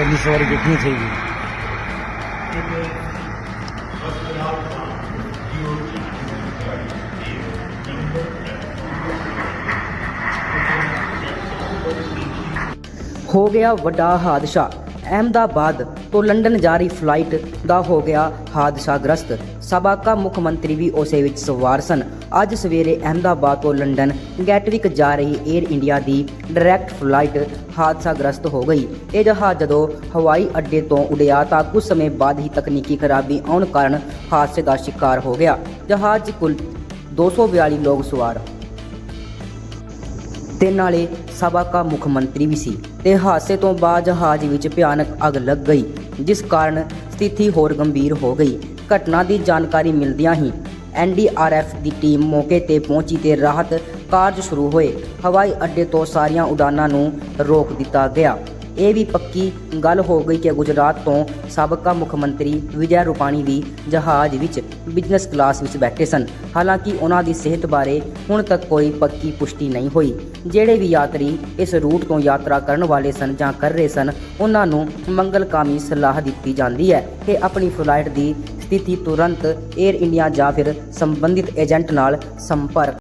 Journey ਸਵਾਰੀ ਦੇਖਣੀ ਚਾਹੀਦੀ ਹੋ ਗਿਆ ਵੱਡਾ ਹਾਦਸਾ ਅਹਿਮਦਾਬਾਦ ਤੋਂ ਲੰਡਨ ਜਾ ਰਹੀ ਫਲਾਈਟ ਦਾ ਹੋ ਗਿਆ ਹਾਦਸਾਗ੍ਰਸਤ। ਸਾਬਕਾ ਮੁੱਖ ਮੰਤਰੀ ਵੀ ਉਸੇ ਵਿੱਚ ਸਵਾਰ ਸਨ। ਅੱਜ ਸਵੇਰੇ ਅਹਿਮਦਾਬਾਦ ਤੋਂ ਲੰਡਨ ਗੈਟਵਿਕ ਜਾ ਰਹੀ 에ਅਰ ਇੰਡੀਆ ਦੀ ਡਾਇਰੈਕਟ ਫਲਾਈਟ ਹਾਦਸਾਗ੍ਰਸਤ ਹੋ ਗਈ। ਇਹ ਜਹਾਜ਼ ਜਦੋਂ ਹਵਾਈ ਅੱਡੇ ਤੋਂ ਉਡਿਆ ਤਾਂ ਕੁਝ ਸਮੇਂ ਬਾਅਦ ਹੀ ਤਕਨੀਕੀ ਖਰਾਬੀ ਆਉਣ ਕਾਰਨ ਹਾਦਸੇ ਦਾ ਸ਼ਿਕਾਰ ਹੋ ਗਿਆ। ਜਹਾਜ਼ 'ਚ ਕੁੱਲ 242 ਲੋਕ ਸਵਾਰ ਤੇ ਨਾਲੇ ਸਾਬਕਾ ਮੁੱਖ ਮੰਤਰੀ ਵੀ ਸੀ। ਤੇ ਹਾਦਸੇ ਤੋਂ ਬਾਅਦ ਜਹਾਜ਼ ਵਿੱਚ ਭਿਆਨਕ ਅੱਗ ਲੱਗ ਗਈ, ਜਿਸ ਕਾਰਨ ਸਥਿਤੀ ਹੋਰ ਗੰਭੀਰ ਹੋ ਗਈ। ਘਟਨਾ ਦੀ ਜਾਣਕਾਰੀ ਮਿਲਦਿਆਂ ਹੀ ਐਨਡੀਆਰਐਫ ਦੀ ਟੀਮ ਮੌਕੇ ਤੇ ਪਹੁੰਚੀ ਤੇ ਰਾਹਤ ਕਾਰਜ ਸ਼ੁਰੂ ਹੋਏ। ਹਵਾਈ ਅੱਡੇ ਤੋਂ ਸਾਰੀਆਂ ਉਡਾਨਾਂ ਨੂੰ ਰੋਕ ਦਿੱਤਾ ਗਿਆ। ਇਹ ਵੀ ਪੱਕੀ ਗੱਲ ਹੋ ਗਈ ਕਿ ਗੁਜਰਾਤ ਤੋਂ ਸਾਬਕਾ ਮੁੱਖ ਮੰਤਰੀ ਵਿਜੈ ਰੂਪਾਣੀ ਵੀ ਜਹਾਜ਼ ਵਿੱਚ ਬਿਜ਼ਨਸ ਕਲਾਸ ਵਿੱਚ ਬੈਠੇ ਸਨ। ਹਾਲਾਂਕਿ ਉਹਨਾਂ ਦੀ ਸਿਹਤ ਬਾਰੇ ਹੁਣ ਤੱਕ ਕੋਈ ਪੱਕੀ ਪੁਸ਼ਟੀ ਨਹੀਂ ਹੋਈ। ਜਿਹੜੇ ਵੀ ਯਾਤਰੀ ਇਸ ਰੂਟ ਤੋਂ ਯਾਤਰਾ ਕਰਨ ਵਾਲੇ ਸਨ ਜਾਂ ਕਰ ਰਹੇ ਸਨ, ਉਹਨਾਂ ਨੂੰ ਮੰਗਲਕਾਮੀ ਸਲਾਹ ਦਿੱਤੀ ਜਾਂਦੀ ਹੈ ਕਿ ਆਪਣੀ ਫਲਾਈਟ ਦੀ ਸਥਿਤੀ ਤੁਰੰਤ 에ਅਰ ਇੰਡੀਆ ਜਾਂ ਫਿਰ ਸੰਬੰਧਿਤ ਏਜੰਟ ਨਾਲ ਸੰਪਰਕ